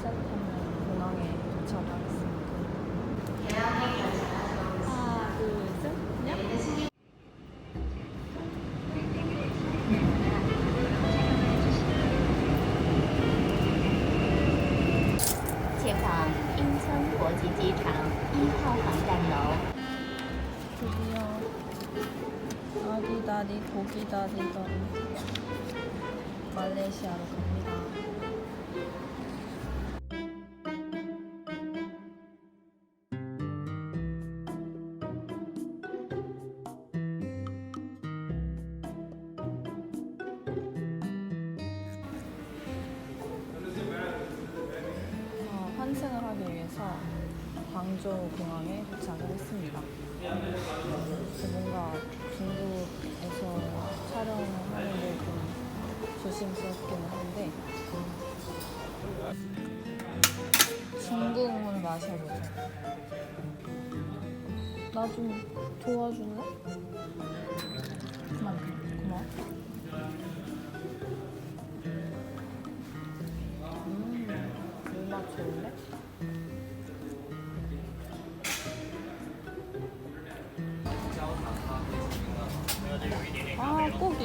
센터는 공항에 도착하겠습니다. 아디다디 고기다디던 말레이시아로 갑니다. 해서 광저우 공항에 도착을 했습니다. 뭔가 중국에서 촬영을 하는데 좀 조심스럽기는 한데 중국물 마셔보자. 나 좀 도와줄래? 고마워. 고마워.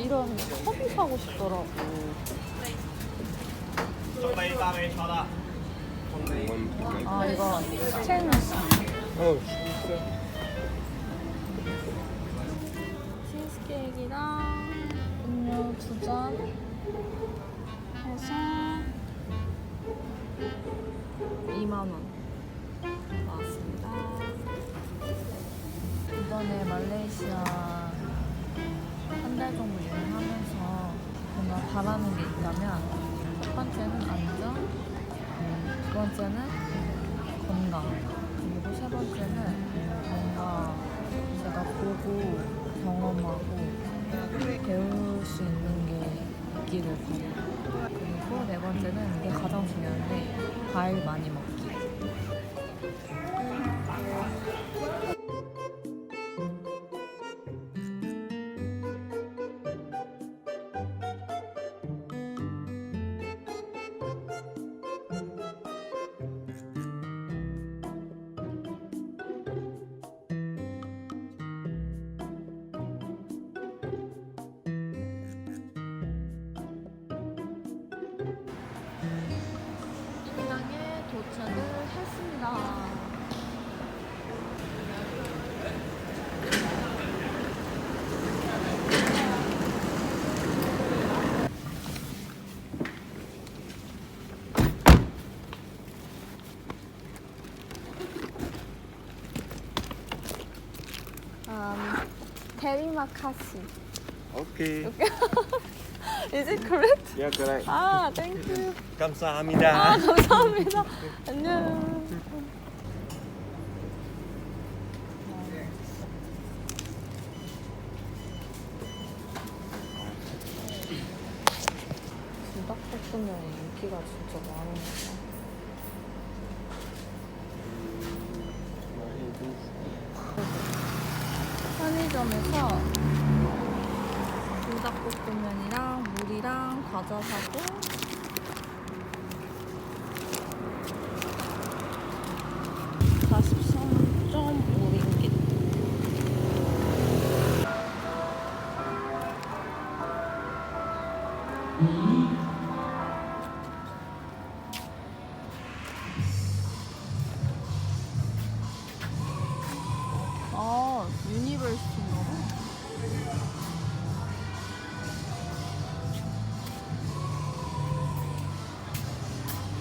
이런 컵이 사고 싶더라고. 아 이거 스테인리스. 어, 치즈케이크랑 음료 두 잔. 2만 원. 나왔습니다. 이번에 말레이시아 한 달 정도 여행하면서 뭔가 바라는 게 있다면 첫 번째는 안전, 두 번째는 건강, 그리고 세 번째는 뭔가 제가 보고 경험하고 배울 수 있는 게 있기를 바래요. 그리고 네 번째는 이게 가장 중요한데 과일 많이 먹기. 도착을 했습니다. Um, 테리마카시. 오케이. Is it correct? 야, 그래. 아, thank you. 아, 감사합니다. 감사합니다. 안녕. 불닭볶음면 인기가 진짜 많은데. 편의점에서 불닭볶음면이랑 물이랑 과자 사고